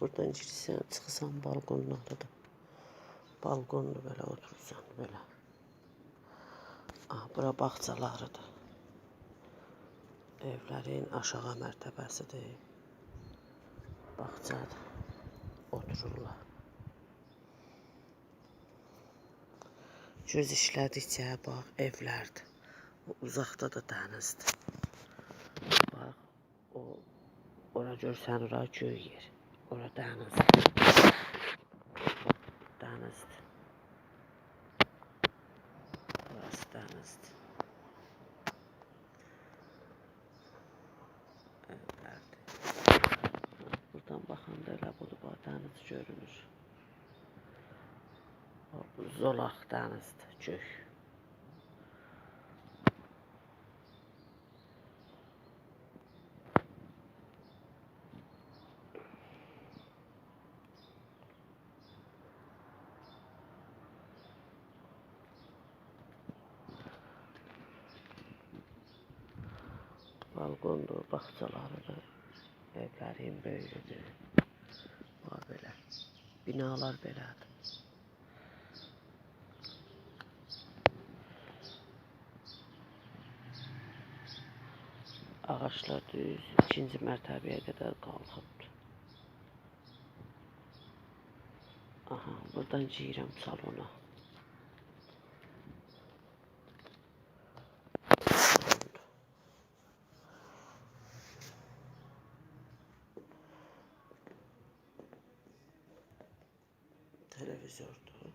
Buradan girsən, çıxırsan balkonun alıda. Balkonda belə oturursan, belə. Ah, bura bağçalarıdır. Evlərin aşağı mərtəbəsidir. Bağçadır. Otururlar. Göz işlədikcə bax evlərdir. O uzaqda da dənizdir. Bax o ora görsən ora göy yer. Ora dənizdir. Dənizdir. Burası dənizdir. Evlərdir. Buradan baxanda elə budur dəniz görünür. O Zolaq dənizdir, göy. Balkondur, bağçalarıdır. Evlərin böyüdür. Bax belə. Binalar belədir. Ağaçlar düz ikinci mərtəbəyə qədər qalxıbdır. Aha, buradan girəm salona. Televizordur.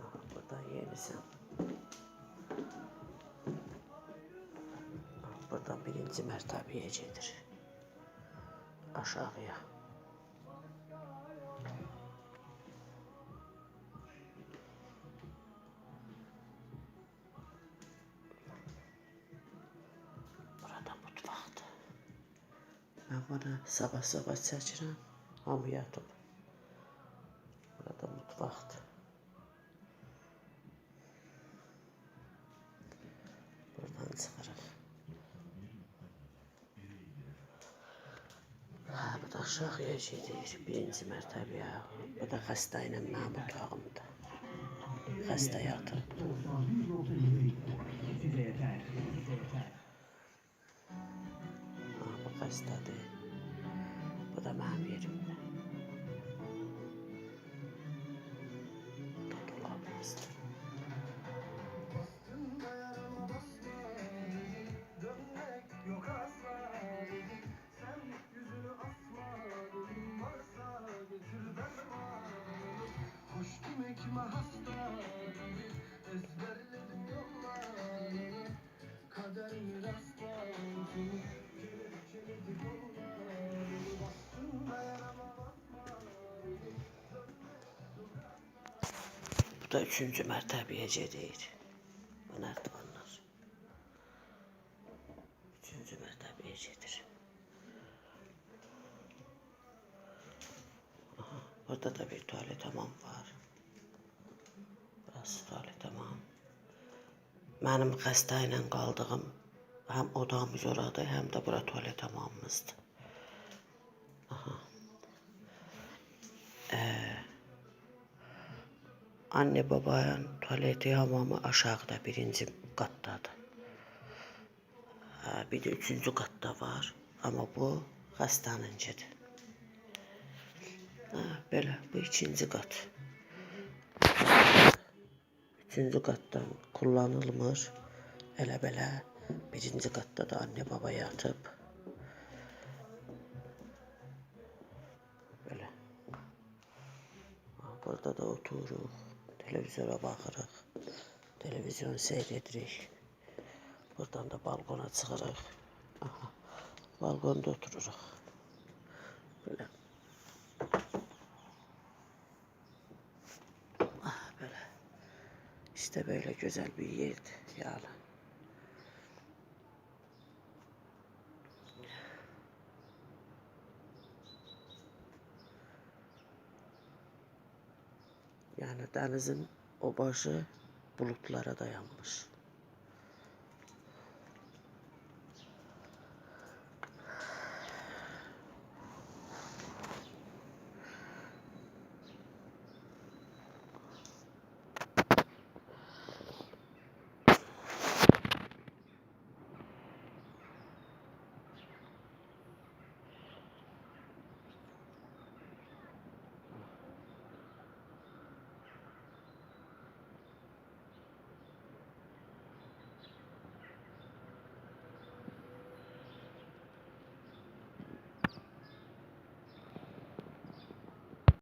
Aha, buradan yenisən. Birinci mərtəbəyə gedir. Aşağıya. Burada mutfaqdır. Mən bana sabah-sabah çəkirəm. Hamı yatıb. Burada mutfaqdır. Buradan çıxırıq. Aşağıya gedir. Birinci mərtəbəyə. Bu da xəstə ilə mənim otağımdır. Xəstə yeter. Ha, bu xəstədir. Bu da mənim yerimdir. Bu. Bu da üçüncü mərtəbəyə gedir. Bu nərdivanlar. Üçüncü mərtəbəyə gedir. Aha, burada da bir tuvalet hamam var. Burası tuvalet hamam. Mənim xəstə ilə qaldığım həm odamız oradır, həm də bura tuvalet hamamımızdır. Anne babanın tuvaleti hamamı aşağıda birinci katdadır. Ha, bir de üçüncü katta var. Ama bu hastanınkidir. Ha, böyle bu ikinci kat. Üçüncü kattan kullanılmır. Elə belə birinci katda da anne baba yatıb. Ha, Burada da otururuq. Televizyona baxırıq. Televizyon seyr edirik. Buradan da balkona çıxırıq. Aha. Balkonda otururuq. Belə. Ah, belə. İşte böyle güzel bir yerdi yani. Yani denizin o başı bulutlara dayanmış.